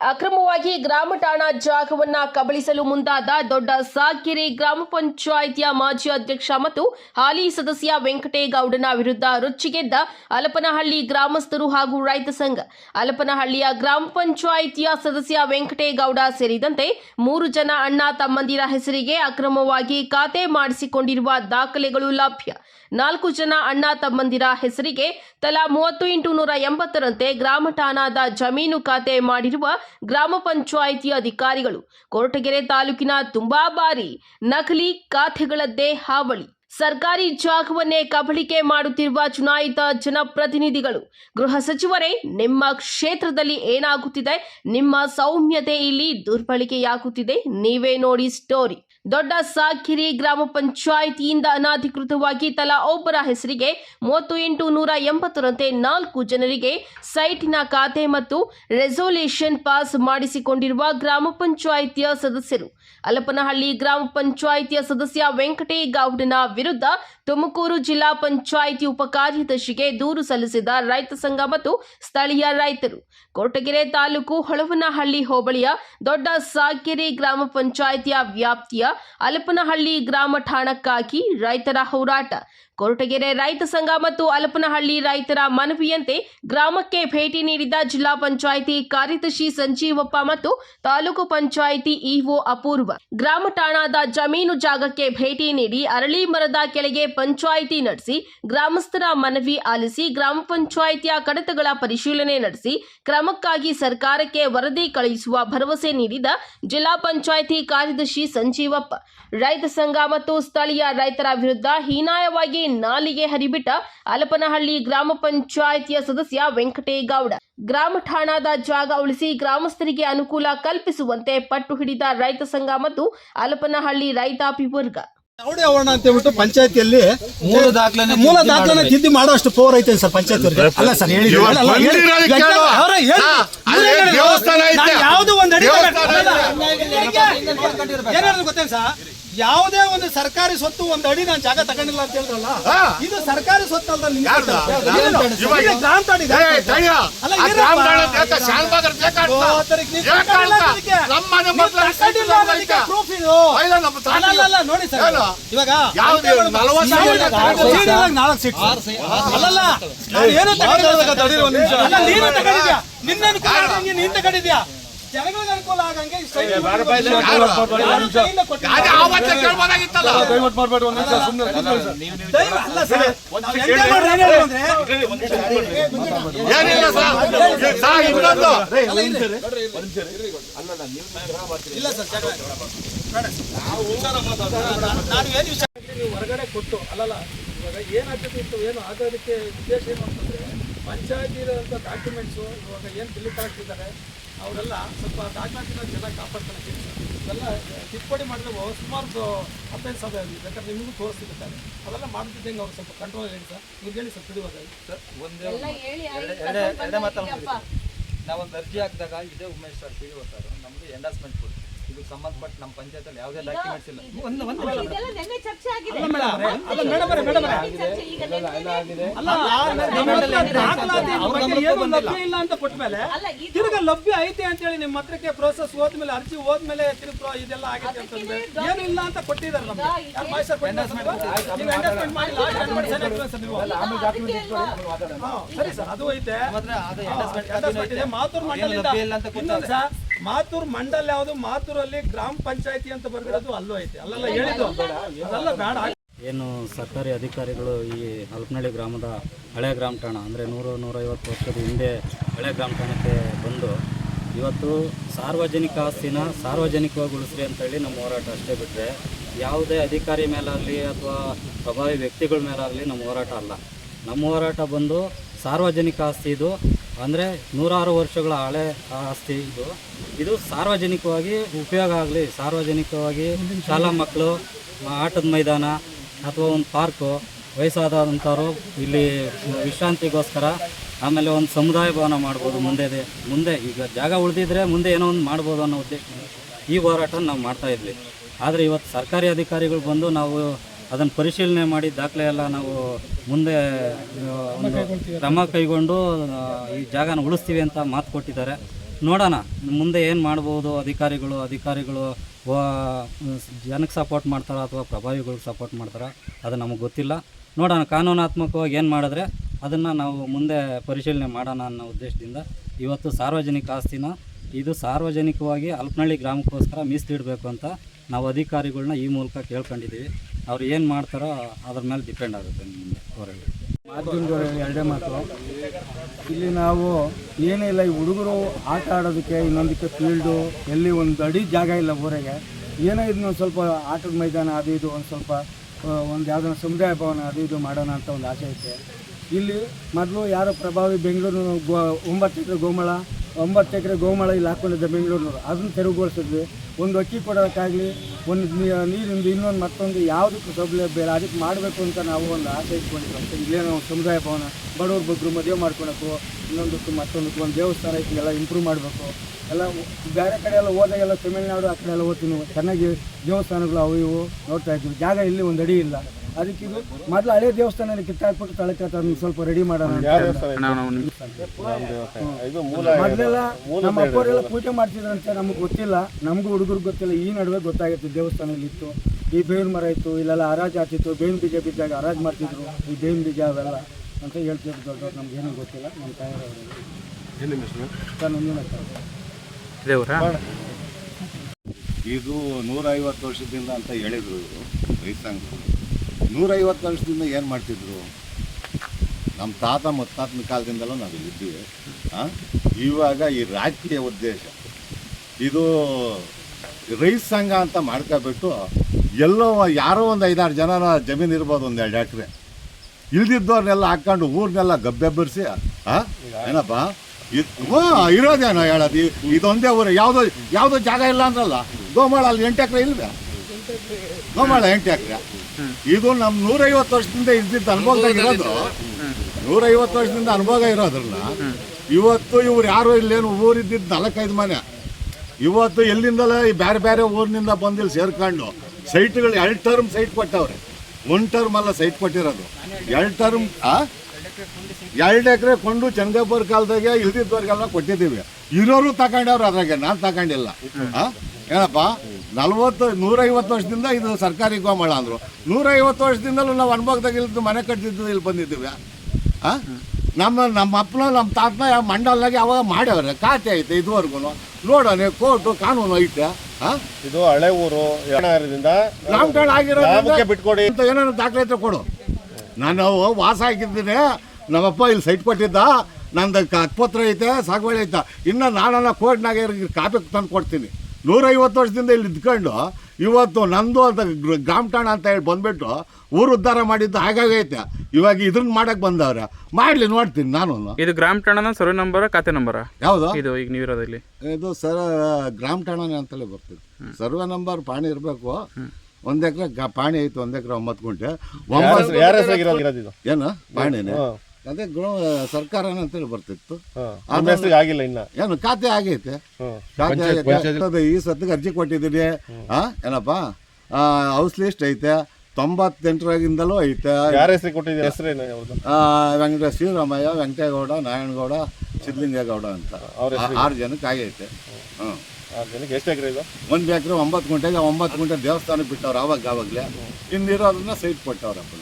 ಅಕ್ರಮವಾಗಿ ಗ್ರಾಮ ಠಾಣಾ ಜಾಗವನ್ನ ಕಬಳಿಸಲು ಮುಂದಾದ ದೊಡ್ಡ ಸಾಕಿರಿ ಗ್ರಾಮ ಪಂಚಾಯಿತಿಯ ಮಾಜಿ ಅಧ್ಯಕ್ಷ ಮತ್ತು ಹಾಲಿ ಸದಸ್ಯ ವೆಂಕಟೇಗೌಡನ ವಿರುದ್ಧ ರೊಚ್ಚಿಗೆದ್ದ ಅಲಪನಹಳ್ಳಿ ಗ್ರಾಮಸ್ಥರು ಹಾಗೂ ರೈತ ಸಂಘ. ಅಲಪನಹಳ್ಳಿಯ ಗ್ರಾಮ ಪಂಚಾಯಿತಿಯ ಸದಸ್ಯ ವೆಂಕಟೇಗೌಡ ಸೇರಿದಂತೆ ಮೂರು ಜನ ಅಣ್ಣ ತಮ್ಮಂದಿರ ಹೆಸರಿಗೆ ಅಕ್ರಮವಾಗಿ ಖಾತೆ ಮಾಡಿಸಿಕೊಂಡಿರುವ ದಾಖಲೆಗಳು ಲಭ್ಯ. ನಾಲ್ಕು ಜನ ಅಣ್ಣ ತಮ್ಮಂದಿರ ಹೆಸರಿಗೆ ತಲಾ ಮೂವತ್ತು ಇಂಟು ನೂರ ಎಂಬತ್ತರಂತೆ ಗ್ರಾಮ ಠಾಣಾದ ಜಮೀನು ಖಾತೆ ಮಾಡಿರುವ ಗ್ರಾಮ ಪಂಚಾಯಿತಿ ಅಧಿಕಾರಿಗಳು. ಕೊರಟಗೆರೆ ತಾಲೂಕಿನ ತುಂಬಾ ಬಾರಿ ನಕಲಿ ಖಾತೆಗಳದ್ದೇ ಹಾವಳಿ. ಸರ್ಕಾರಿ ಜಾಗವನ್ನೇ ಕಬಳಿಕೆ ಮಾಡುತ್ತಿರುವ ಚುನಾಯಿತ ಜನಪ್ರತಿನಿಧಿಗಳು. ಗೃಹ ಸಚಿವರೇ, ನಿಮ್ಮ ಕ್ಷೇತ್ರದಲ್ಲಿ ಏನಾಗುತ್ತಿದೆ? ನಿಮ್ಮ ಸೌಮ್ಯತೆ ಇಲ್ಲಿ ದುರ್ಬಳಕೆಯಾಗುತ್ತಿದೆ. ನೀವೇ ನೋಡಿ ಸ್ಟೋರಿ. ದೊಡ್ಡ ಸಾಕಿರಿ ಗ್ರಾಮ ಪಂಚಾಯಿತಿಯಿಂದ ಅನಧಿಕೃತವಾಗಿ ತಲಾ ಒಬ್ಬರ ಹೆಸರಿಗೆ ಮೂವತ್ತು ಎಂಟು ನೂರ ಎಂಬತ್ತರಂತೆ ನಾಲ್ಕು ಜನರಿಗೆ ಸೈಟಿನ ಖಾತೆ ಮತ್ತು ರೆಸೊಲ್ಯೂಷನ್ ಪಾಸ್ ಮಾಡಿಸಿಕೊಂಡಿರುವ ಗ್ರಾಮ ಪಂಚಾಯಿತಿಯ ಸದಸ್ಯರು. ಅಲಪನಹಳ್ಳಿ ಗ್ರಾಮ ಪಂಚಾಯಿತಿಯ ಸದಸ್ಯ ವೆಂಕಟೇಗೌಡನ ವಿರುದ್ಧ ತುಮಕೂರು ಜಿಲ್ಲಾ ಪಂಚಾಯಿತಿ ಉಪಕಾರ್ಯದರ್ಶಿಗೆ ದೂರು ಸಲ್ಲಿಸಿದ ರೈತ ಸಂಘ ಮತ್ತು ಸ್ಥಳೀಯ ರೈತರು. ಕೋಟಗೆರೆ ತಾಲೂಕು ಹೊಳವನಹಳ್ಳಿ ಹೋಬಳಿಯ ದೊಡ್ಡ ಸಾಕೆರೆ ಗ್ರಾಮ ಪಂಚಾಯಿತಿಯ ವ್ಯಾಪ್ತಿಯ ಅಲಪನಹಳ್ಳಿ ಗ್ರಾಮ ಠಾಣಕ್ಕಾಗಿ ರೈತರ ಹೋರಾಟ ಕೊರಟಗೆರೆ ರೈತ ಸಂಘ ಮತ್ತು ಅಲಪನಹಳ್ಳಿ ರೈತರ ಮನವಿಯಂತೆ ಗ್ರಾಮಕ್ಕೆ ಭೇಟಿ ನೀಡಿದ ಜಿಲ್ಲಾ ಪಂಚಾಯಿತಿ ಕಾರ್ಯದರ್ಶಿ ಸಂಜೀವಪ್ಪ ಮತ್ತು ತಾಲೂಕು ಪಂಚಾಯಿತಿ ಇಒ ಅಪೂರ್ವ. ಗ್ರಾಮ ಠಾಣಾದ ಜಮೀನು ಜಾಗಕ್ಕೆ ಭೇಟಿ ನೀಡಿ ಅರಳಿ ಮರದ ಕೆಳಗೆ ಪಂಚಾಯಿತಿ ನಡೆಸಿ ಗ್ರಾಮಸ್ಥರ ಮನವಿ ಆಲಿಸಿ ಗ್ರಾಮ ಪಂಚಾಯಿತಿಯ ಕಡತಗಳ ಪರಿಶೀಲನೆ ನಡೆಸಿ ಕ್ರಮಕ್ಕಾಗಿ ಸರ್ಕಾರಕ್ಕೆ ವರದಿ ಕಳುಹಿಸುವ ಭರವಸೆ ನೀಡಿದ ಜಿಲ್ಲಾ ಪಂಚಾಯಿತಿ ಕಾರ್ಯದರ್ಶಿ ಸಂಜೀವಪ್ಪ. ರೈತ ಸಂಘ ಮತ್ತು ಸ್ಥಳೀಯ ರೈತರ ವಿರುದ್ಧ ಹೀನಾಯವಾಗಿ ನಾಲಿಗೆ ಹರಿಬಿಟ್ಟ ಅಲಪನಹಳ್ಳಿ ಗ್ರಾಮ ಪಂಚಾಯಿತಿಯ ಸದಸ್ಯ ವೆಂಕಟೇಗೌಡ ಗ್ರಾಮ ಠಾಣಾದ ಜಾಗ ಉಳಿಸಿ ಗ್ರಾಮಸ್ಥರಿಗೆ ಅನುಕೂಲ ಕಲ್ಪಿಸುವಂತೆ ಪಟ್ಟು ಹಿಡಿದ ರೈತ ಸಂಘ ಮತ್ತು ಅಲಪನಹಳ್ಳಿ ರೈತಾಪಿ ವರ್ಗ ಯಾವುದೇ ಅವರಣ ಅಂತ ಹೇಳ್ಬಿಟ್ಟು ಪಂಚಾಯತಿಯಲ್ಲಿ ಮೂಲ ದಾಖಲೆನೆ ಮೂಲ ದಾಖಲೆ. ತಿದ್ದಿ ಮಾಡೋಷ್ಟು ಪವರ್ ಐತೆ ಸರ್ ಪಂಚಾಯತ್ ಅಲ್ಲ ಸರ್ ಹೇಳಿ ಐತೆ. ಒಂದು ಯಾವುದೇ ಒಂದು ಸರ್ಕಾರಿ ಸ್ವತ್ತು ಒಂದ್ ಅಡಿ ನಾನು ಜಾಗ ತಗೊಂಡಿಲ್ಲ ಅಂತ ಹೇಳಿದ್ರಲ್ಲ ಇದು ಸರ್ಕಾರಿ ಸ್ವತ್ತು ಅಲ್ಲ ನಿಮ್ಗೆ ಯಾರ್ದು? ಇದು. ನೋಡಿ ಸರ್? ಇವಾಗ ನಾಲ್ಕು ಸೀಟ್. ಅಲ್ಲಲ್ಲ ನಾನು ಏನು ತಗೊಂಡಿಲ್ಲ. ನೀನು ತಗೊಂಡಿದ್ಯಾ? ನಿನ್ನ ನಿನ್ನ ತಗೊಂಡಿದ್ಯಾ? ಜನಗಳಿಗೆ ಅನುಕೂಲ ಆಗಂಗೆ ಹೊರಗಡೆ ಕೊಟ್ಟು ಅಲ್ಲಲ್ಲ ಇವಾಗ ಏನಾಗ್ತದೆ ಇತ್ತು ಏನು ಆಗೋದಕ್ಕೆ ಉದ್ದೇಶ ಏನು ಅಂತಂದ್ರೆ ಪಂಚಾಯತಿ ಡಾಕ್ಯುಮೆಂಟ್ಸು ಇವಾಗ ಏನು ಬಿಲ್ ಕಲೆಕ್ಟಿದ್ದಾರೆ ಅವರೆಲ್ಲ ಸ್ವಲ್ಪ ಡಾಕ್ಯುಮೆಂಟ್ನ ಜನ ಕಾಪಾಡ್ಕೊಳಕ್ಕೆ ಇದೆಲ್ಲ ತಿದ್ದುಪಡಿ ಮಾಡಿದ್ರೆ ಸುಮಾರು ಅಫೆನ್ಸ್ ಆಗಿದೆ. ಬೇಕಾದ್ರೆ ನಿಮಗೂ ತೋರಿಸ್ತಿರ್ತಾರೆ ಅವೆಲ್ಲ ಮಾಡ್ತಿದ್ದಂಗೆ ಅವ್ರು ಸ್ವಲ್ಪ ಕಂಟ್ರೋಲ್ ಹೇಳಿ ಸರ್. ನೀವು ಹೇಳಿ ಸರ್ ತಿಳಿವಾಗ ಒಂದೇ ಎರಡೇ ಮಾತಾಡ್ತೀವಿ ನಾವೊಂದು ಅರ್ಜಿ ಹಾಕಿದಾಗ ಇದೇ ಉಮೇಶ್ ಸರ್ ಪಿ ಸರ್ ನಮಗೆ ಎಂಡಾಸ್ಮೆಂಟ್ ಕೊಡಿ ಇದು ಸಂಬಂಧಪಟ್ಟ ನಮ್ಮ ಪಂಚಾಯತಲ್ಲಿ ಯಾವುದೇ ಡಾಕ್ಯುಮೆಂಟ್ಸ್ ಇಲ್ಲ. ಒಂದು ಒಂದು ಇದೆಲ್ಲ ನೆನ್ನೆ ಚರ್ಚೆ ಆಗಿದೆ. ಅಲ್ಲ ಮೇಡಮ್ ಅಲ್ಲ ಮೇಡಮ್ ಚರ್ಚೆ ಈಗ ನೆನ್ನೆ ಅಲ್ಲ ನಮ್ಮ ಹತ್ರ ದಾಖಲಾತಿ ಇದ್ರ ಬಗ್ಗೆ ಏನು ಲಭ್ಯ ಇಲ್ಲ ಅಂತ ಕೊಟ್ಟ ಮೇಲೆ ತಿರ್ಗ ಲಭ್ಯ ಐತೆ ಅಂತ ಹೇಳಿ ನಿಮ್ಮ ಹತ್ರಕ್ಕೆ ಪ್ರೋಸೆಸ್ ಹೋದ್ಮೇಲೆ ಅರ್ಜಿ ಹೋದ್ಮೇಲೆ ತಿರುಗ ಇದೆಲ್ಲ ಆಗೈತೆ ಅಂತಂದ್ರೆ ಏನು ಇಲ್ಲ ಅಂತ ಕೊಟ್ಟಿದ್ದಾರೆ ನಮ್ಗೆ. ಯಾರು ಮಾಹಿತಿ ಸರ್? ಕೊಟ್ಟಿದ್ದಾರೆ. ಸರ್? ನೀವು. ನೀವು ಅದು ಐತೆ. ಆದರೆ ಅದು ಇದೆ. ಮಾತೂರ್ ಅಂತ ಇನ್ನೊಂದು ಸರ್ ಮಾತೂರ್ ಮಂಡಲ್ ಯಾವುದು? ಮಾತೂರಲ್ಲಿ ಗ್ರಾಮ ಪಂಚಾಯತಿ ಅಂತ ಬರ್ದಿರೋದು ಅಲ್ಲೂ ಐತೆ. ಅಲ್ಲೆಲ್ಲ ಹೇಳಿದ್ದು? ಅದೆಲ್ಲ ಬೇಡ. ಏನು ಸರ್ಕಾರಿ ಅಧಿಕಾರಿಗಳು ಈ ಹಲಪನಹಳ್ಳಿ ಗ್ರಾಮದ ಹಳೆ ಗ್ರಾಮ ಠಾಣ ಅಂದರೆ ನೂರು ನೂರೈವತ್ತು ವರ್ಷದ ಹಿಂದೆ ಹಳೆ ಗ್ರಾಮ ಠಾಣಕ್ಕೆ ಬಂದು ಇವತ್ತು ಸಾರ್ವಜನಿಕ ಆಸ್ತಿನ ಸಾರ್ವಜನಿಕವಾಗಿ ಉಳಿಸ್ರಿ ಅಂತೇಳಿ ನಮ್ಮ ಹೋರಾಟ ಅಷ್ಟೇ ಬಿಟ್ಟರೆ ಯಾವುದೇ ಅಧಿಕಾರಿ ಮೇಲಾಗಲಿ ಅಥವಾ ಪ್ರಭಾವಿ ವ್ಯಕ್ತಿಗಳ ಮೇಲಾಗಲಿ ನಮ್ಮ ಹೋರಾಟ ಅಲ್ಲ. ನಮ್ಮ ಹೋರಾಟ ಬಂದು ಸಾರ್ವಜನಿಕ ಆಸ್ತಿ ಇದು. ಅಂದರೆ ನೂರಾರು ವರ್ಷಗಳ ಹಳೆ ಆಸ್ತಿ ಇದು. ಇದು ಸಾರ್ವಜನಿಕವಾಗಿ ಉಪಯೋಗ ಆಗಲಿ. ಸಾರ್ವಜನಿಕವಾಗಿ ಶಾಲಾ ಮಕ್ಕಳು ಆಟದ ಮೈದಾನ ಅಥವಾ ಒಂದು ಪಾರ್ಕು ವಯಸ್ಸಾದಂಥವ್ರು ಇಲ್ಲಿ ವಿಶ್ರಾಂತಿಗೋಸ್ಕರ ಆಮೇಲೆ ಒಂದು ಸಮುದಾಯ ಭವನ ಮಾಡ್ಬೋದು ಮುಂದೆ ಇದೆ. ಮುಂದೆ ಈಗ ಜಾಗ ಉಳಿದಿದ್ರೆ ಮುಂದೆ ಏನೋ ಒಂದು ಮಾಡ್ಬೋದು ಅನ್ನೋ ಉದ್ದೇಶ. ಈ ಹೋರಾಟ ನಾವು ಮಾಡ್ತಾ ಇದ್ವಿ. ಆದರೆ ಇವತ್ತು ಸರ್ಕಾರಿ ಅಧಿಕಾರಿಗಳು ಬಂದು ನಾವು ಅದನ್ನು ಪರಿಶೀಲನೆ ಮಾಡಿ ದಾಖಲೆ ಎಲ್ಲ ನಾವು ಮುಂದೆ ಒಂದು ಕ್ರಮ ಕೈಗೊಂಡು ಈ ಜಾಗನ ಉಳಿಸ್ತೀವಿ ಅಂತ ಮಾತು ಕೊಟ್ಟಿದ್ದಾರೆ. ನೋಡೋಣ, ಮುಂದೆ ಏನು ಮಾಡ್ಬೋದು, ಅಧಿಕಾರಿಗಳು ಅಧಿಕಾರಿಗಳು ಜನಕ್ಕೆ ಸಪೋರ್ಟ್ ಮಾಡ್ತಾರಾ ಅಥವಾ ಪ್ರಭಾವಿಗಳಿಗೆ ಸಪೋರ್ಟ್ ಮಾಡ್ತಾರಾ, ಅದು ನಮಗೆ ಗೊತ್ತಿಲ್ಲ. ನೋಡೋಣ, ಕಾನೂನಾತ್ಮಕವಾಗಿ ಏನು ಮಾಡಿದ್ರೆ ಅದನ್ನು ನಾವು ಮುಂದೆ ಪರಿಶೀಲನೆ ಮಾಡೋಣ ಅನ್ನೋ ಉದ್ದೇಶದಿಂದ ಇವತ್ತು ಸಾರ್ವಜನಿಕ ಆಸ್ತಿನ, ಇದು ಸಾರ್ವಜನಿಕವಾಗಿ ಅಲ್ಪನಹಳ್ಳಿ ಗ್ರಾಮಕ್ಕೋಸ್ಕರ ಮೀಸಲಿಡಬೇಕು ಅಂತ ನಾವು ಅಧಿಕಾರಿಗಳನ್ನ ಈ ಮೂಲಕ ಕೇಳ್ಕೊಂಡಿದ್ದೀವಿ. ಅವ್ರು ಏನು ಮಾಡ್ತಾರೋ ಅದ್ರ ಮೇಲೆ ಡಿಪೆಂಡ್ ಆಗುತ್ತೆ ನಿಮಗೆ ಮಾಧ್ಯಮದವರು ಎರಡೇ ಮಾತು. ಇಲ್ಲಿ ನಾವು ಏನೇ ಇಲ್ಲ, ಈ ಹುಡುಗರು ಆಟ ಆಡೋದಕ್ಕೆ ಇನ್ನೊಂದಕ್ಕೆ ಫೀಲ್ಡು ಎಲ್ಲಿ ಒಂದು ಅಡಿ ಜಾಗ ಇಲ್ಲ ಊರಿಗೆ. ಏನೋ ಇದನ್ನ ಒಂದು ಸ್ವಲ್ಪ ಆಟದ ಮೈದಾನ ಅದು ಇದು, ಒಂದು ಸ್ವಲ್ಪ ಒಂದು ಯಾವುದೋ ಸಮುದಾಯ ಭವನ ಅದು ಇದು ಮಾಡೋಣ ಅಂತ ಒಂದು ಆಸೆ ಐತೆ. ಇಲ್ಲಿ ಮೊದಲು ಯಾರೋ ಪ್ರಭಾವಿ ಬೆಂಗಳೂರು ಗೋ, ಒಂಬತ್ತು ಎಕರೆ ಗೋಮಳ, ಒಂಬತ್ತು ಎಕರೆ ಗೋಮಳ ಇಲ್ಲಿ ಹಾಕೊಂಡಿದ್ದೆ ಬೆಂಗಳೂರಿನವರು ಅದನ್ನು ತೆರವುಗೊಳಿಸಿದ್ವಿ. ಒಂದು ಅಕ್ಕಿ ಕೊಡೋಕ್ಕಾಗಲಿ, ಒಂದು ನೀರಿಂದ ಇನ್ನೊಂದು ಮತ್ತೊಂದು ಯಾವುದಕ್ಕೂ ಸೌಲಭ್ಯ ಬೇಡ. ಅದಕ್ಕೆ ಮಾಡಬೇಕು ಅಂತ ನಾವು ಒಂದು ಆಸೆ ಇಟ್ಕೊಂಡಿದ್ದೀವಿ. ಅಂತ ಇಲ್ಲೇನೋ ಒಂದು ಸಮುದಾಯ ಭವನ, ಬಡವ್ರ ಬಗ್ಗರು ಮದುವೆ ಮಾಡ್ಕೊಳಕ್ಕೂ ಇನ್ನೊಂದಕ್ಕೂ ಮತ್ತೊಂದಕ್ಕೂ ಒಂದು ದೇವಸ್ಥಾನ ಐತಿ ಎಲ್ಲ ಇಂಪ್ರೂವ್ ಮಾಡಬೇಕು. ಎಲ್ಲ ಬೇರೆ ಕಡೆ ಎಲ್ಲ ಹೋದಾಗೆಲ್ಲ ತಮಿಳ್ನಾಡು ಆ ಕಡೆ ಎಲ್ಲ ಓದ್ತೀನಿ ಚೆನ್ನಾಗಿ ದೇವಸ್ಥಾನಗಳು ಅವು ಇವು ನೋಡ್ತಾ ಇದ್ವಿ ಜಾಗ ಇಲ್ಲಿ ಒಂದು ಅಡಿ ಇಲ್ಲ. ಅದಕ್ಕೆ ಇದು ಮೊದಲು ಹಳೆ ದೇವಸ್ಥಾನ ಕಿತ್ತಾಕ್ಬಿಟ್ಟು ತಳಕ್ಕೆ ಅದನ್ನ ಸ್ವಲ್ಪ ರೆಡಿ ಮಾಡೋಣ. ಮೊದಲೆಲ್ಲ ನಮ್ಮ ಅಪ್ಪವರೆಲ್ಲ ಪೂಜೆ ಮಾಡ್ತಿದ್ರಂತೆ ನಮಗೆ ಗೊತ್ತಿಲ್ಲ. ನಮಗೂ ಹುಡುಗರು ಗೊತ್ತಿಲ್ಲ. ಈ ನಡುವೆ ಗೊತ್ತಾಗುತ್ತೆ ದೇವಸ್ಥಾನ ಇಲ್ಲಿತ್ತು ಈ ಬೇವಿನ ಮರ ಇತ್ತು. ಇಲ್ಲೆಲ್ಲ ಹರಾಜು ಆಗ್ತಿತ್ತು ಬೇವಿನ ಬೀಜ ಬಿದ್ದಾಗ ಹರಾಜು ಮಾಡ್ತಿದ್ರು. ಈ ಬೇವಿನ ಬೀಜ ಅವೆಲ್ಲ ಅಂತ ಹೇಳ್ತಿದ್ರು ದೊಡ್ಡವ್ರು. ನಮ್ಗೆ ಏನೂ ಗೊತ್ತಿಲ್ಲ. ನಮ್ಮ ತಾಯಿಯವರು ಇದು ನೂರ ಇದು ನೂರೈವತ್ತು ವರ್ಷದಿಂದ ಅಂತ ಹೇಳಿದ್ರು ಇವರು. ರೈತಾಂಗ. ನೂರೈವತ್ತು ವರ್ಷದಿಂದ ಏನು ಮಾಡ್ತಿದ್ರು? ನಮ್ಮ ತಾತ ಮುತ್ತಾತನ ಕಾಲದಿಂದಲೂ ನಾವು ಇಲ್ಲಿದ್ದೀವಿ. ಆ? ಇವಾಗ ಈ ರಾಜಕೀಯ ಉದ್ದೇಶ. ಇದು ರೈತ ಸಂಘ ಅಂತ ಮಾಡ್ಕೋಬಿಟ್ಟು ಎಲ್ಲೋ ಯಾರೋ ಒಂದು ಐದಾರು ಜನ ಜಮೀನು ಇರ್ಬೋದು ಒಂದು ಎರಡು ಎಕರೆ. ಇಲ್ದಿದ್ದವ್ರನ್ನೆಲ್ಲ ಹಾಕ್ಕೊಂಡು ಊರನ್ನೆಲ್ಲ ಗಬ್ಬೆಬ್ಬರಿಸಿ ಹಾಂ ಏನಪ್ಪ? ಇದು ಇರೋದೇನೋ ಹೇಳೋದು. ಇದೊಂದೇ ಊರು. ಯಾವುದೋ ಯಾವುದೋ ಜಾಗ ಇಲ್ಲ ಅಂದ್ರಲ್ಲ, ಗೋಮಾಳ ಅಲ್ಲಿ ಎಂಟು ಎಕರೆ ಇಲ್ವೇ? ಗೋಮಾಳ ಎಂಟು ಎಕರೆ. ಇದು ನಮ್ಮ ನೂರೈವತ್ತು ವರ್ಷದಿಂದ ಇದ್ದಿದ್ದ ಅನುಭವ ಇರೋದು. ನೂರೈವತ್ತು ವರ್ಷದಿಂದ ಅನುಭವ ಇರೋದ್ರಲ್ಲ ಇವತ್ತು ಇವ್ರು ಯಾರು ಇಲ್ಲೇನು ಊರಿದ್ದಿದ್ದು ನಾಲ್ಕೈದು ಮನೆ. ಇವತ್ತು ಎಲ್ಲಿಂದಲೇ ಈ ಬೇರೆ ಬೇರೆ ಊರಿನಿಂದ ಬಂದು ಇಲ್ಲಿ ಸೇರ್ಕೊಂಡು ಸೈಟ್ಗಳು ಎರಡು ಟರ್ಮ್ ಸೈಟ್ ಕೊಟ್ಟವ್ರೆ. ಒನ್ ಟರ್ಮ್ ಅಲ್ಲ ಸೈಟ್ ಕೊಟ್ಟಿರೋದು. ಎರಡು ಟರ್ಮ್ ಎರಡು ಎಕರೆ ಕೊಂಡು ಚಂದ್ರಪ್ಪರ ಕಾಲದಾಗೆ ಇಲ್ದಿದ್ದವ್ರಿಗೆಲ್ಲ ಕೊಟ್ಟಿದ್ದೀವಿ. ಇರೋರು ತಗೊಂಡವ್ರು ಅದ್ರಾಗೆ ನಾನು ತಗೊಂಡಿಲ್ಲ? ಏನಪ್ಪ ನಲ್ವತ್ತು ನೂರೈವತ್ತು ವರ್ಷದಿಂದ ಇದು ಸರ್ಕಾರಿ ಗೋಮಾಳ ಅಂದರು. ನೂರೈವತ್ತು ವರ್ಷದಿಂದಲೂ ನಾವು ಅನುಭವದಾಗ ಇಲ್ದು ಮನೆ ಕಟ್ಟಿದ್ದು ಇಲ್ಲಿ ಬಂದಿದ್ದೀವಿ ಆ? ನಮ್ಮ ನಮ್ಮ ಅಪ್ಪನ ನಮ್ಮ ತಾತನ ಮಂಡಲ್ನಾಗೆ ಅವಾಗ ಮಾಡ್ಯವ್ರೆ ಖಾತೆ ಐತೆ ಇದುವರೆಗೂ ನೋಡೋಣ ಕೋರ್ಟು ಕಾನೂನು ಐತೆ? ಇದು ಹಳೆ ಊರು ಗ್ರಾಮಕ್ಕೆ ಆಗಿರೋದ್ರಿಂದ ಬಿಟ್ಕೊಡಿ? ಅಂತ ಏನಾದ್ರು ದಾಖಲೆ ಐತೆ ಕೊಡು. ನಾನು ವಾಸ ಆಗಿದ್ದೀನಿ. ನಮ್ಮಪ್ಪ ಇಲ್ಲಿ ಸೈಟ್ ಕೊಟ್ಟಿದ್ದ. ನಂದು ಹಕ್ಪತ್ರ ಐತೆ ಸಾಗುವಳಿ ಐತೆ. ಇನ್ನು ನಾನನ್ನ ಕೋರ್ಟ್ನಾಗ ಕಾಪಿ ತಂದು ಕೊಡ್ತೀನಿ. ನೂರೈವತ್ತು ವರ್ಷದಿಂದ ಇಲ್ಲಿ ಇದ್ಕೊಂಡು ಇವತ್ತು ನಂದು ಅಂತ ಗ್ರಾಮಠಾಣ ಗ್ರಾಮ ಠಾಣ ಅಂತ ಹೇಳಿ ಬಂದ್ಬಿಟ್ಟು ಊರು ಉದ್ಧಾರ ಮಾಡಿದ್ದು ಹಾಗಾಗೈತೆ. ಇವಾಗ ಇದನ್ನ ಮಾಡಕ್ಕೆ ಬಂದವ್ರೆ. ಮಾಡಲಿ ನೋಡ್ತೀನಿ ನಾನು ಇದು ಗ್ರಾಮ ಠಾಣನ ಸರ್ವೆ ನಂಬರ್ ಖಾತೆ ನಂಬರ್? ಯಾವುದು? ಇದು ಈಗ ನೀವು ಇರೋದು ಇಲ್ಲಿ. ಇದು ಸರ್ ಗ್ರಾಮ ಠಾಣನೇ ಅಂತಲೇ ಬರ್ತಿತ್ತು ಸರ್ವೆ ನಂಬರ್ ಪಾಣಿ ಇರಬೇಕು. ಒಂದ್ ಎಕರೆ ಪಾಣಿ ಐತೆ ಒಂದ್ ಎಕರೆ ಒಂಬತ್ತು ಗುಂಟೆ. ಏನು? ಪಾಣಿನೇ. ಅದೇ ಗೃಹ ಸರ್ಕಾರ ಅಂತೇಳಿ ಬರ್ತಿತ್ತು. ಹೆಸರಿಗೆ ಆಗಿಲ್ಲ ಇನ್ನ. ಏನು ಖಾತೆ ಆಗೈತೆ. ಖಾತೆ ಆಗೈತೆ. ಈ ಸತ್ತಿಗೆ ಅರ್ಜಿ ಕೊಟ್ಟಿದ್ದೀನಿ. ಆ ಏನಪ್ಪ? ಹೌಸ್ ಲಿಸ್ಟ್ ಐತೆ. ತೊಂಬತ್ತೆಂಟರಾಗಿಂದಲೂ ಐತೆ. ಯಾರ ಹೆಸರು ಕೊಟ್ಟಿದ್ದೀರಿ? ಹೆಸರೇನು ವೆಂಕಟ ಶ್ರೀರಾಮಯ್ಯ ವೆಂಕಟೇಗೌಡ ನಾರಾಯಣಗೌಡ ಸಿದ್ಧಲಿಂಗೇಗೌಡ ಅಂತ. ಆರು ಜನಕ್ಕೆ ಆಗೈತೆ. ಹ್ಞೂ ಎಷ್ಟು ಎಕರೆ ಇದು? ಒಂದು ಎಕರೆ ಒಂಬತ್ತು ಗಂಟೆಗೆ ಒಂಬತ್ತು ಗಂಟೆ ದೇವಸ್ಥಾನಕ್ಕೆ ಬಿಟ್ಟವ್ರು ಆವಾಗ ಆವಾಗಲೇ. ಇನ್ನಿರೋದನ್ನ ಸೈಟ್ ಕೊಟ್ಟವ್ರಪ್ಪ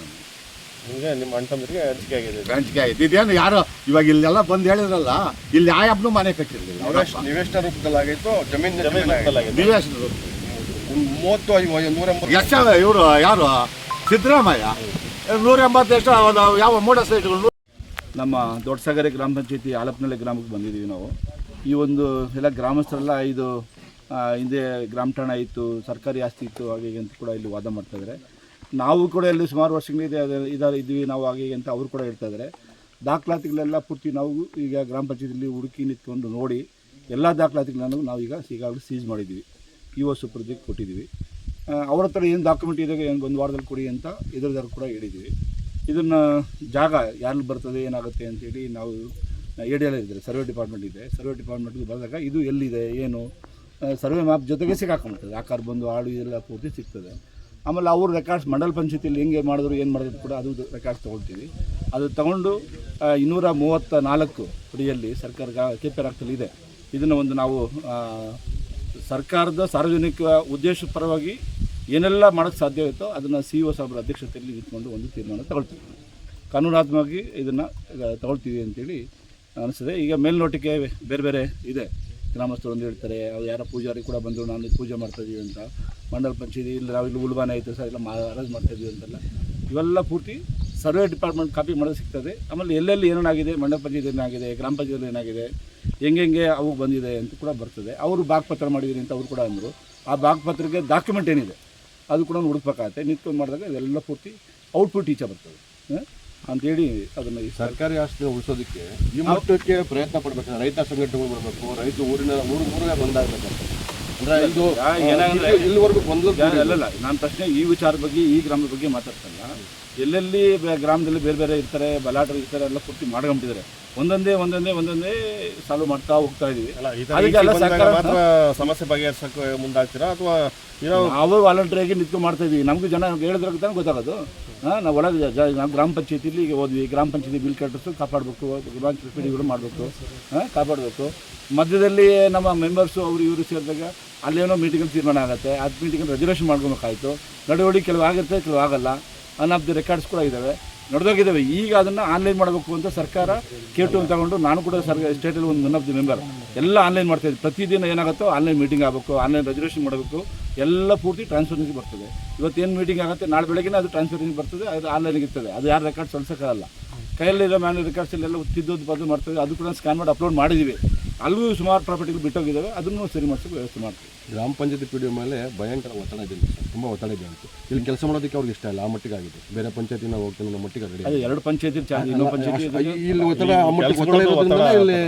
ನಿಮಗೆ ನಿಮ್ಮ ಅಣ್ಣ ತಮ್ಮರಿಗೆ ಹಂಚಿಕೆ ಆಗಿದೆ. ಇದು. ಆಗಿದೆ. ಇದೇನು ಯಾರು ಇವಾಗ ಇಲ್ಲೆಲ್ಲ ಬಂದು ಹೇಳಿದ್ರಲ್ಲ ಇಲ್ಲಿ ಯಾವ ಹಬ್ಬನೂ ಮನೆ ಕಟ್ಟಿರಲಿಲ್ಲ. ನಿವೇಶನ ರೂಪದಲ್ಲಿ ಆಗಿತ್ತು? ಜಮೀನು ನಿವೇಶನ ದಿವೇಶ್ ಮೂವತ್ತು ಐವ- ನೂರ ಎಷ್ಟು ಇವರು ಯಾರು? ಸಿದ್ದರಾಮಯ್ಯ. ನೂರ ಎಂಬತ್ತು ಎಷ್ಟು ಯಾವ ಮೂಡ ಸೈಟ್ಗಳು? ನಮ್ಮ ದೊಡ್ಡಸಾಗರ ಗ್ರಾಮ ಪಂಚಾಯತಿ ಆಲಪ್ನಳ್ಳಿ ಗ್ರಾಮಕ್ಕೆ ಬಂದಿದ್ದೀವಿ ನಾವು. ಈ ಒಂದು ಎಲ್ಲ ಗ್ರಾಮಸ್ಥರೆಲ್ಲ ಇದು ಹಿಂದೆ ಗ್ರಾಮ ಠಾಣ ಇತ್ತು ಸರ್ಕಾರಿ ಆಸ್ತಿ ಇತ್ತು ಹಾಗೆ ಅಂತ ಕೂಡ ಇಲ್ಲಿ ವಾದ ಮಾಡ್ತಾ ಇದ್ದಾರೆ. ನಾವು ಕೂಡ ಇಲ್ಲಿ ಸುಮಾರು ವರ್ಷಗಳಿದೆ ಇದ್ದಾರೆ ಇದ್ವಿ ನಾವು ಹಾಗೆ ಅಂತ ಅವರು ಕೂಡ ಹೇಳ್ತಾ ಇದ್ದಾರೆ. ದಾಖಲಾತಿಗಳೆಲ್ಲ ಪೂರ್ತಿ ನಾವು ಈಗ ಗ್ರಾಮ ಪಂಚಾಯತಿಯಲ್ಲಿ ಹುಡುಕಿ ನಿಂತ್ಕೊಂಡು ನೋಡಿ ಎಲ್ಲ ದಾಖಲಾತಿಗಳನ್ನು ನಾವು ಈಗ ಈಗಾಗಲೇ ಸೀಸ್ ಮಾಡಿದ್ದೀವಿ. ಇ ಒ ಸುಪ್ರದಿಗೆ ಕೊಟ್ಟಿದ್ದೀವಿ ಅವ್ರ ಹತ್ರ ಏನು ಡಾಕ್ಯುಮೆಂಟ್ ಇದೆ, ಏನು ಒಂದು ವಾರದಲ್ಲಿ ಕೊಡಿ ಅಂತ ಇದ್ರದಾರು ಕೂಡ ಹೇಳಿದ್ದೀವಿ. ಇದನ್ನು ಜಾಗ ಯಾರು ಬರ್ತದೆ, ಏನಾಗುತ್ತೆ ಅಂತೇಳಿ ನಾವು ಎ ಡಿ ಎಲ್ ಇದ್ದಾರೆ, ಸರ್ವೆ ಡಿಪಾರ್ಟ್ಮೆಂಟ್ ಇದೆ. ಸರ್ವೆ ಡಿಪಾರ್ಟ್ಮೆಂಟ್ಗೆ ಬಂದಾಗ ಇದು ಎಲ್ಲಿದೆ, ಏನು? ಸರ್ವೆ ಮ್ಯಾಪ್ ಜೊತೆಗೆ ಸಿಕ್ಕಾಕೊಂಬಿಡ್ತದೆ ಆಕಾರ ಬಂದು, ಆಳು ಇದೆಲ್ಲ ಪೂರ್ತಿ ಸಿಗ್ತದೆ. ಆಮೇಲೆ ಅವ್ರ ರೆಕಾರ್ಡ್ಸ್ ಮಂಡಲ್ ಪಂಚಾಯತಿಯಲ್ಲಿ ಹೆಂಗೆ ಮಾಡಿದ್ರು, ಏನು ಮಾಡಿದ್ರು ಕೂಡ ಅದು ರೆಕಾರ್ಡ್ಸ್ ತೊಗೊಳ್ತೀವಿ. ಅದು ತಗೊಂಡು ಇನ್ನೂರ ಮೂವತ್ತ ನಾಲ್ಕು ಅಡಿಯಲ್ಲಿ ಸರ್ಕಾರ ಕೆ ಪಿ ಇದೆ. ಇದನ್ನು ಒಂದು ನಾವು ಸರ್ಕಾರದ ಸಾರ್ವಜನಿಕ ಉದ್ದೇಶ ಪರವಾಗಿ ಏನೆಲ್ಲ ಮಾಡೋಕ್ಕೆ ಸಾಧ್ಯ ಇತ್ತೋ ಅದನ್ನು ಸಿ ಒ ಸಾಹೇಬರ ಅಧ್ಯಕ್ಷತೆಯಲ್ಲಿ ಇಟ್ಕೊಂಡು ಒಂದು ತೀರ್ಮಾನ ತಗೊಳ್ತೀವಿ. ಕಾನೂನಾತ್ಮಕವಾಗಿ ಇದನ್ನು ತಗೊಳ್ತೀವಿ ಅಂತೇಳಿ ಅನಿಸಿದೆ ಈಗ ಮೇಲ್ನೋಟಿಕೆ ಬೇರೆ ಬೇರೆ ಇದೆ. ಗ್ರಾಮಸ್ಥರು ಹೇಳ್ತಾರೆ, ಅವ್ರು ಯಾರೋ ಪೂಜಾರಿ ಕೂಡ ಬಂದರು, ನಾನು ಪೂಜೆ ಮಾಡ್ತಾಯಿದ್ದೀವಿ ಅಂತ. ಮಂಡಲ ಪಂಚಾಯತಿ ಇಲ್ಲಿ ನಾವು ಇಲ್ಲಿ ಉಲ್ಬಾನ ಐತೆ ಸರ್ ಇಲ್ಲ ಅರೇಂಜ್ ಮಾಡ್ತಾಯಿದ್ದೀವಿ ಅಂತೆಲ್ಲ. ಇವೆಲ್ಲ ಪೂರ್ತಿ ಸರ್ವೆ ಡಿಪಾರ್ಟ್ಮೆಂಟ್ ಕಾಪಿ ಮಾಡೋದು ಸಿಗ್ತದೆ. ಆಮೇಲೆ ಎಲ್ಲೆಲ್ಲಿ ಏನೇನಾಗಿದೆ, ಮಂಡಲ ಪಂಚಾಯತ್ ಏನಾಗಿದೆ ಗ್ರಾಮ ಪಂಚಾಯತ್ ಏನಾಗಿದೆ ಹೆಂಗೆ ಅವು ಬಂದಿದೆ ಅಂತ ಕೂಡ ಬರ್ತದೆ. ಅವರು ಬಾಗ್ಪತ್ರ ಮಾಡಿದ್ದೀನಿ ಅಂತ ಅವರು ಕೂಡ ಅಂದರು. ಆ ಬಾಗ್ಪತ್ರಕ್ಕೆ ಡಾಕ್ಯುಮೆಂಟ್ ಏನಿದೆ, ಅದು ಕೂಡ ಹುಡುಕ್ಬೇಕಾಗತ್ತೆ ನಿಂತ್ಕೊಂಡು ಮಾಡಿದಾಗ ಇದೆಲ್ಲ ಪೂರ್ತಿ ಔಟ್ಪುಟ್ ಈಚೆ ಬರ್ತದೆ? ಅಂತೇಳಿ ಅದನ್ನು ಈ ಸರ್ ಸರ್ಕಾರಿ ಆಸ್ತಿ ಉಳಿಸೋದಕ್ಕೆ ಈ ಮಟ್ಟಕ್ಕೆ ಪ್ರಯತ್ನ ಪಡ್ಬೇಕು ರೈತ ಸಂಘಟನೆಗಳು ಬರಬೇಕು ರೈತ ಊರಿನ ಊರು ಊರಿಗೆ ಬಂದಾಗಬೇಕು. ಅಂದ್ರೆ ಇದು ಏನಾಗಂದ್ರೆ ಇಲ್ಲಿ- ಇಲ್ಲಿವರೆಗೂ ಬಂದು ಅಲ್ಲಲ್ಲ ನಾನು ತಕ್ಷಣ ಈ ವಿಚಾರ ಬಗ್ಗೆ ಈ ಗ್ರಾಮದ ಬಗ್ಗೆ ಮಾತಾಡ್ತಲ್ಲ. ಎಲ್ಲೆಲ್ಲಿ ಬೆ- ಗ್ರಾಮದಲ್ಲಿ ಬೇರೆ ಬೇರೆ ಇರ್ತಾರೆ ಬಲಾಟರು ಇರ್ತಾರೆ ಎಲ್ಲ ಪೂರ್ತಿ ಮಾಡ್ಕೊಂಬಿಟ್ಟಿದ್ದಾರೆ. ಒಂದೊಂದೇ ಒಂದೊಂದೇ ಒಂದೊಂದೇ ಸಾಲ್ವ್ ಮಾಡ್ತಾ ಹೋಗ್ತಾ ಇದೀವಿ ಮಾತ್ರ ಸಮಸ್ಯೆ ಬಗೆಹರಿಸಕ್ಕೆ ಮುಂದಾಗ್ತೀರಾ? ಅಥವಾ ನಾವು ನಾವು ಆಗಿ ನಿಂತ್ಕೊಂಡು ಮಾಡ್ತಾ ಇದೀವಿ ನಮಗೂ ಜನ ಹೇಳಿದ್ರೆ ತಾನೆ ಗೊತ್ತಾಗೋದು. ಹಾಂ ನಾವು ಒಳಗೆ ನಾವು ಗ್ರಾಮ ಪಂಚಾಯತಿಲಿ ಈಗ ಹೋದ್ವಿ. ಗ್ರಾಮ ಪಂಚಾಯತಿ ಬಿಲ್ ಕಟ್ಟಿಸ್ ಕಾಪಾಡಬೇಕು. ಗ್ರಾಮ ಪಿಡಿಗಳು ಮಾಡಬೇಕು. ಹಾಂ ಕಾಪಾಡಬೇಕು. ಮಧ್ಯದಲ್ಲಿ ನಮ್ಮ ಮೆಂಬರ್ಸು ಅವರು ಇವರು ಸೇರಿದಾಗ ಅಲ್ಲೇನೋ ಮೀಟಿಂಗ್ ತೀರ್ಮಾನ ಆಗುತ್ತೆ. ಅದು ಮೀಟಿಂಗ್ ರೆಸರ್ವೇಷನ್ ಮಾಡ್ಕೊಬೇಕಾಯ್ತು. ನಡವಳಿ ಕೆಲವು ಆಗುತ್ತೆ ಕೆಲವು ಆಗಲ್ಲ. ಅನ್ ಆಫ್ ದಿ ರೆಕಾರ್ಡ್ಸ್ ಕೂಡ ಇದ್ದಾವೆ ನಡೆದೋಗಿದ್ದಾವೆ. ಈಗ ಅದನ್ನು ಆನ್ಲೈನ್ ಮಾಡಬೇಕು ಅಂತ ಸರ್ಕಾರ ಕೇಟು ತಗೊಂಡು ನಾನು ಕೂಡ ಸರ್ ಸ್ಟೇಟಲ್ಲಿ ಒಂದು ಒನ್ ಆಫ್ ದಿ ಮೆಂಬರ್ ಎಲ್ಲ ಆನ್ಲೈನ್ ಮಾಡ್ತಾ ಇದ್ದೀವಿ ಪ್ರತಿದಿನ ಏನಾಗುತ್ತೋ ಆನ್ಲೈನ್ ಮೀಟಿಂಗ್ ಆಗಬೇಕು ಆನ್ಲೈನ್ ರೆಸರ್ವೇಷನ್ ಮಾಡಬೇಕು. ಎಲ್ಲ ಪೂರ್ತಿ ಟ್ರಾನ್ಸ್ಪರೆನ್ಸಿ ಬರ್ತದೆ. ಇವತ್ತೇನು ಮೀಟಿಂಗ್ ಆಗುತ್ತೆ? ನಾಳೆ ಬೆಳಗ್ಗೆ ಅದು ಟ್ರಾನ್ಸ್ಪರೆನ್ಸಿ ಬರ್ತದೆ, ಅದು ಆನ್ಲೈನ್ಗೆ ಇರ್ತದೆ. ಅದು ಯಾರು ರೆಕಾರ್ಡ್ಸ್ ಸಲ್ಸೋಕ್ಕಾಗಲ್ಲ ಕೈಯಲ್ಲಿರೋ ಮ್ಯಾನ್ಯಲ್ ರೆಕಾರ್ಡ್ಸಲ್ಲೆಲ್ಲ ತಿದ್ದೋದು ಬದಲು ಮಾಡ್ತದೆ ಅದು ಕೂಡ ಸ್ಕ್ಯಾನ್ ಮಾಡಿ ಅಪ್ಲೋಡ್ ಮಾಡಿದ್ದೀವಿ ಅಲ್ಲೂ ಸುಮಾರು ಪ್ರಾಪರ್ಟಿಗಳು ಬಿಟ್ಟೋಗಿದ್ದಾವೆ ಅದನ್ನು ಸರಿ ಮಾಡಿಸೋಕೆ ವ್ಯವಸ್ಥೆ ಮಾಡ್ತೀವಿ. ಗ್ರಾಮ ಪಂಚಾಯತಿ ಪಿ ಡಿ ಮೇಲೆ ಭಯಂಕರ ಒತ್ತಡ ಇದೆ ಸರ್ ತುಂಬ ಒತ್ತಡ ಇದೆ ಅಂತ. ಇಲ್ಲಿ ಕೆಲಸ ಮಾಡೋದಕ್ಕೆ ಅವ್ರಿಗೆ ಇಷ್ಟ ಇಲ್ಲ ಆ ಮಟ್ಟಿಗೆ ಆಗಿದೆ ಬೇರೆ ಪಂಚಾಯತಿನ ಹೋಗ್ತೀನಿ ನಮ್ಮ ಮಟ್ಟಿಗೆ ರೆಡಿ ಅದು ಎರಡು ಪಂಚಾಯತಿ ಚಾರ್ಜ್ ಇನ್ನೊಂದು ಪಂಚಾಯತಿ ಇಲ್ಲಿ ಒತ್ತಡ ಆ ಮಟ್ಟಿಗೆ ಒತ್ತಡ ಇರೋದ್ರಿಂದ ಇಲ್ಲಿ